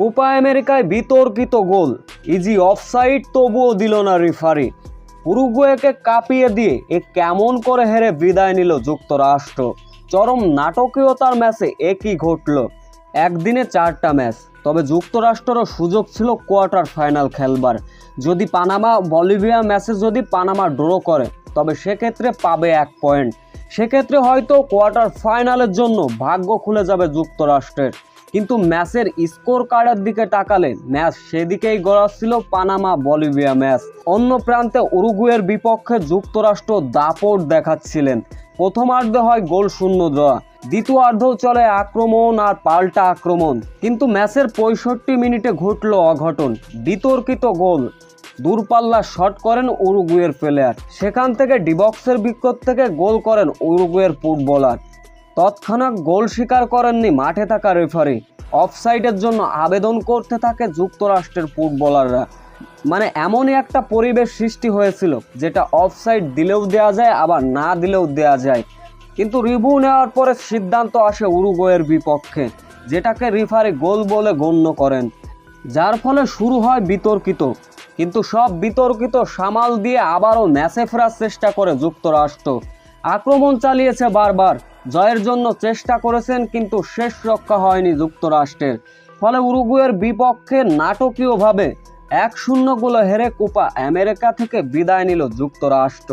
Copa আমেরিকায় বিতর্কিত গোল। Easy offside তবুও দিল না রেফারি। উরুগুয়েকে কাঁপিয়ে দিয়ে এ কেমন করে হেরে বিদায় নিল যুক্তরাষ্ট্র। চরম নাটকীয়তার ম্যাচে একই ঘটল। একদিনে চারটা ম্যাচ, তবে যুক্তরাষ্ট্রেরও সুযোগ ছিল কোয়ার্টার ফাইনাল খেলবার। যদি পানামা, বলিভিয়া ম্যাচে যদি পানামা ড্র করে, তবে সেক্ষেত্রে পাবে এক পয়েন্ট। সেক্ষেত্রে হয়তো কোয়ার্টার ফাইনালের জন্য ভাগ্য খুলে যাবে যুক্তরাষ্ট্রের। কিন্তু ম্যাচের স্কোর কার্ডের দিকে তাকালে ম্যাচ সেদিকেই গড়াচ্ছিল পানামা বলিভিয়া ম্যাচ। অন্য প্রান্তে উরুগুয়ের বিপক্ষে যুক্তরাষ্ট্র দাপট দেখাচ্ছিলেন। প্রথমার্ধে হয় গোল শূন্য ড্র। দ্বিতীয়ার্ধেও চলে আক্রমণ আর পাল্টা আক্রমণ। কিন্তু ম্যাচের পঁয়ষট্টি মিনিটে ঘটল অঘটন। বিতর্কিত গোল। দূরপাল্লা শট করেন উরুগুয়ের প্লেয়ার। সেখান থেকে ডিবক্সের বিক্ষত থেকে গোল করেন উরুগুয়ের ফুটবলার। তৎক্ষণাৎ গোল স্বীকার করেননি মাঠে থাকা রেফারি। অফসাইডের জন্য আবেদন করতে থাকে যুক্তরাষ্ট্রের ফুটবলাররা। মানে এমনই একটা পরিবেশ সৃষ্টি হয়েছিল, যেটা অফসাইড দিলেও দেওয়া যায়, আবার না দিলেও দেওয়া যায়। কিন্তু রিভিউ নেওয়ার পরে সিদ্ধান্ত আসে উরুগুয়ের বিপক্ষে, যেটাকে রেফারি গোল বলে গণ্য করেন। যার ফলে শুরু হয় বিতর্কিত, কিন্তু সব বিতর্কিত সামাল দিয়ে আবারও ম্যাচে ফেরার চেষ্টা করে যুক্তরাষ্ট্র। আক্রমণ চালিয়েছে বারবার। জয়ের জন্য চেষ্টা করেছেন, কিন্তু শেষ রক্ষা হয়নি যুক্তরাষ্ট্রের। ফলে উরুগুয়ের বিপক্ষে নাটকীয়ভাবে এক শূন্যগুলো গোলে হেরে কোপা আমেরিকা থেকে বিদায় নিল যুক্তরাষ্ট্র।